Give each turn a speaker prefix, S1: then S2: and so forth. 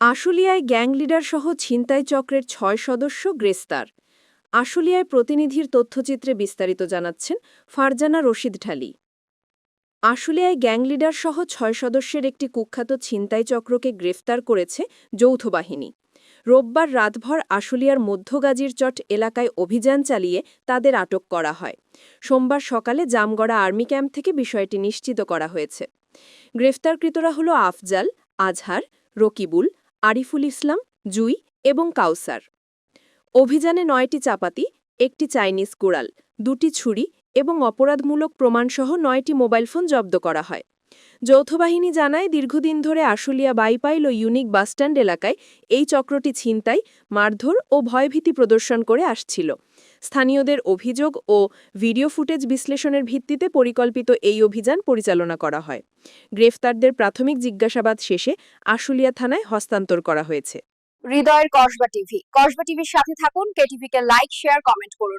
S1: আশুলিয়ায় gang leader সহ ছিনতাই চক্রের ছয় সদস্য গ্রেস্তার আশুলিয়ায় প্রতিনিধির তথ্যচিত্রে বিস্তারিত জানাচ্ছেন ফারজানা রশিদ ঢালি। আশুলিয়ায় গ্যাং লিডার সহ ছয় সদস্যের একটি কুখ্যাত ছিনতাই চক্রকে গ্রেফতার করেছে যৌথ বাহিনী। রোববার রাতভর আশুলিয়ার মধ্যগাজীর চট এলাকায় অভিযান চালিয়ে তাদের আটক করা হয়। সোমবার সকালে জামগড়া আর্মি ক্যাম্প থেকে বিষয়টি নিশ্চিত করা হয়েছে। গ্রেফতারকৃতরা হল আফজাল, আজহার, রকিবুল আরিফুল ইসলাম, জুই এবং কাউসার। অভিযানে নয়টি চাপাতি, একটি চাইনিজ কুড়াল, দুটি ছুরি এবং অপরাধমূলক প্রমাণসহ নয়টি মোবাইল ফোন জব্দ করা হয়। যৌথবাহিনী জানায়, দীর্ঘদিন ধরে আশুলিয়া বাইপাইল ও ইউনিক বাসস্ট্যান্ড এলাকায় এই চক্রটি ছিনতাই, মারধর ও ভয়ভীতি প্রদর্শন করে আসছিল। স্থানীয়দের অভিযোগ ও ভিডিও ফুটেজ বিশ্লেষণের ভিত্তিতে পরিকল্পিত এই অভিযান পরিচালনা করা হয়। গ্রেফতারদের প্রাথমিক জিজ্ঞাসাবাদ শেষে আশুলিয়া থানায় হস্তান্তর করা হয়েছে।
S2: হৃদয়ের কসবা টিভি। কসবা টিভির সাথে থাকুন কেটিভিকে লাইক, শেয়ার, কমেন্ট করুন।